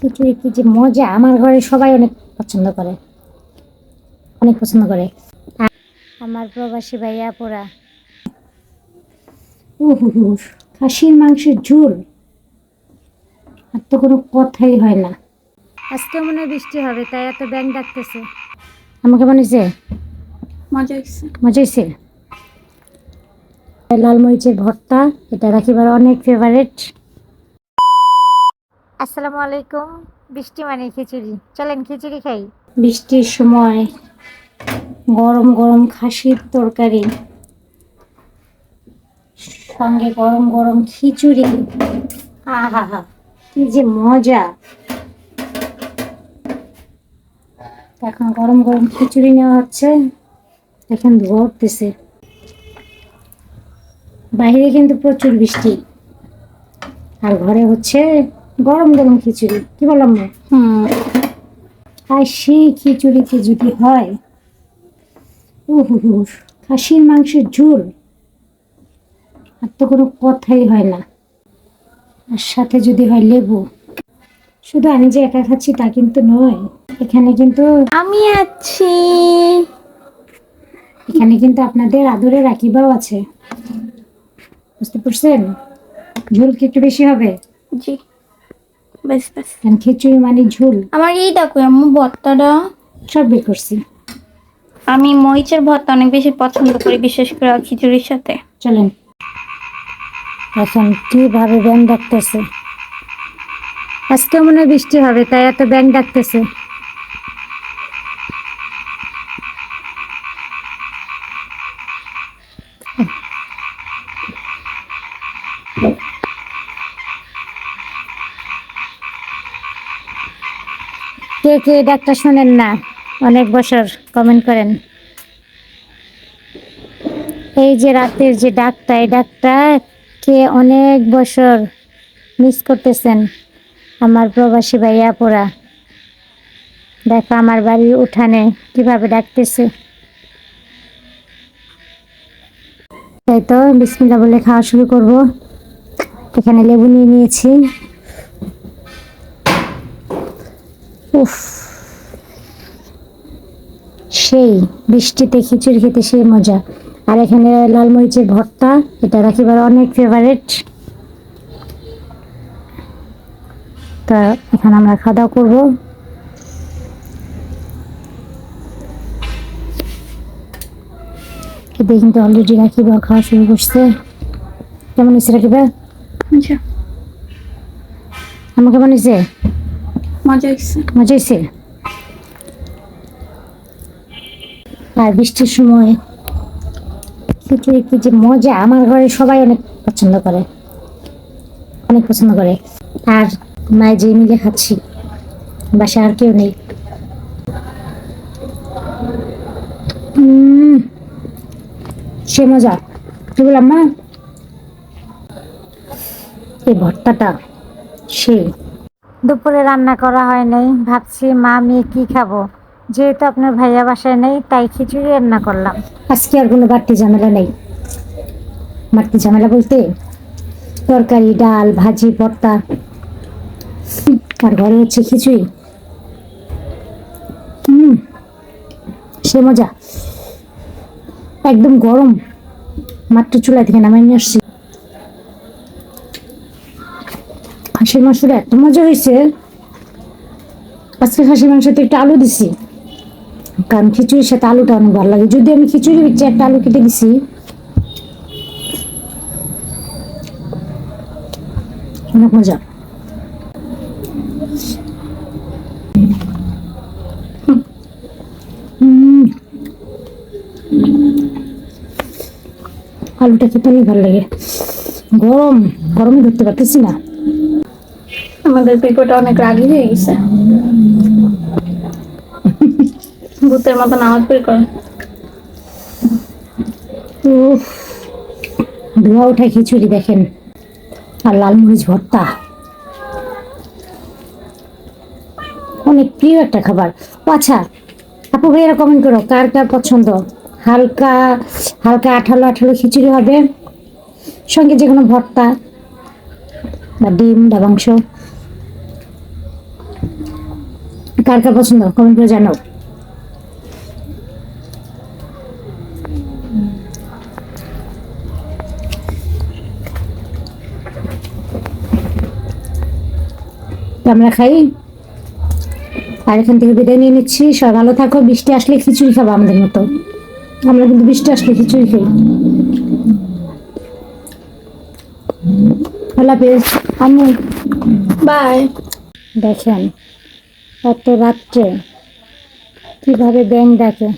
খিচুড়ি কি যে মজা আমার ঘরে সবাই অনেক পছন্দ করে। অনেক পছন্দ করে। আমার প্রবাসী ভাইয়া পোড়া। উহু খাসির মাংসের ঝোল। আর তো কোনো কথাই হয় না। আজকে মনে হয় বৃষ্টি হবে তাই এত ব্যাং ডাকতেছে। আমাকে মনে হয়েছে? মজা হয়েছে। মজা হয়েছে? লাল মরিচের ভর্তা এটা রাখিবার অনেক ফেভারিট আসসালামু আলাইকুম। বৃষ্টি মানে খিচুড়ি। চলেন খিচুড়ি খাই। বৃষ্টির সময় গরম গরম খাসির তরকারি, সঙ্গে গরম গরম খিচুড়ি। আহা হা কি যে মজা। এখন গরম গরম খিচুড়ি নেওয়া হচ্ছে। এখন ধোয়া উঠতেছে। বাইরে কিন্তু প্রচুর বৃষ্টি। আর ঘরে হচ্ছে গরম গরম খিচুড়ি। কি বললাম হুম। আর সেই খিচুড়িতে যদি হয়? উহু খাসির মাংসের ঝোল। আর তো কোনো কথাই হয় না। আর সাথে যদি হয় লেবু। শুধু আমি যে একা খাচ্ছি তা কিন্তু নয়। এখানে কিন্তু আমি আছি। এখানে কিন্তু আপনাদের আদরে রাখিবাও আছে। বুঝতে পারছেন? ঝোল কি একটু বেশি হবে? জি। বেশ বেশ কারণ খিচুড়ি মানে ঝোল। আমার এই দেখো আম্মু ভর্তাটা সব বের করছি। আমি মরিচের ভর্তা অনেক বেশি পছন্দ করি বিশেষ করে খিচুড়ির সাথে। চলেন। এখন কীভাবে ব্যাং ডাকতেছে? আজকে মনে হয় বৃষ্টি হবে তাই এত ব্যাং ডাকতেছে। কে কে ডাকটা শোনেন না। অনেক বছর কমেন্ট করেন। এই যে রাতের যে ডাকটা, এই ডাকটা কে অনেক বছর মিস করতেছেন আমার প্রবাসী ভাইয়া পোড়া দেখো আমার বাড়ির উঠানে কীভাবে ডাকতেছে। তাই তো বিসমিল্লা বলে খাওয়া শুরু করব। এখানে লেবু নিয়ে নিয়েছি। উফ। সেই বৃষ্টিতে খিচুড়ি খেতে সেই মজা। আর এখানে লাল মরিচের ভর্তা এটা রাখিবার অনেক ফেভারিট তা এখানে আমরা খাওয়া দাওয়া করব। খেতে কিন্তু অলরেডি রাখিবা খাওয়া শুরু করছে। কেমন হয়েছে রাখিবা? আচ্ছা। আমার কেমন হয়েছে মজা হয়েছে। আর বৃষ্টির সময় কি যে মজা, আমার ঘরে সবাই অনেক পছন্দ করে। অনেক পছন্দ করে। আর মায়ে যে মিলে খাচ্ছি আর কেউ নেই। সে মজা। কি বললাম মা? এই ভর্তাটা সেই দুপুরে রান্না করা হয় নাই। ভাবছি, মা মেয়ে কি খাব? যেহেতু আপনার ভাইয়া বাসায় নেই, তাই খিচুড়ি রান্না করলাম। আজকে আর কোনো বাড়তি ঝামেলা নেই। বাড়তি ঝামেলা বলতে তরকারি, ডাল, ভাজি, ভর্তা, আর ঘরে হচ্ছে খিচুড়ি। হুম, সে মজা। একদম গরম, মাত্র চুলা থেকে নামাই নিয়ে আসছি। খাসির মাংসটা এত মজা হয়েছে। আজকে খাসির মাংসতে একটু আলু দিছি। কারণ খিচুড়ির সাথে আলুটা অনেক ভালো লাগে। যদি আমি খিচুড়ি দিচ্ছি একটা আলু কেটে দিছি। অনেক মজা। আলুটা খেতে অনেক ভালো লাগে। গরম গরমে ধরতে পারতেছি না। আমাদের পিপোটা অনেক রাগি হয়ে গেছে। ভূতের মতন আওয়াজ বের করে। ধোয়া ওঠা খিচুড়ি দেখেন। আর লাল মরিচ ভর্তা। অনেক প্রিয় একটা খাবার। আচ্ছা আপু ভাইয়েরা কমেন্ট করো, কার কার পছন্দ? হালকা হালকা আঠালো আঠালো খিচুড়ি হবে। সঙ্গে যে কোনো ভর্তা বা ডিম বা মাংস। কার কার পছন্দ? কমেন্ট করে জানাও। আমরা খাই। আর এখান থেকে বিদায় নিয়ে নিচ্ছি। সবাই ভালো থাকো। বৃষ্টি আসলে খিচুড়ি খাব আমাদের মতো। আমরা কিন্তু বৃষ্টি আসলে খিচুড়ি খাই। আল্লাহ হাফেজ। আমি বাই দেখেন। এত রাত্রে কীভাবে ব্যাঙ ডাকে?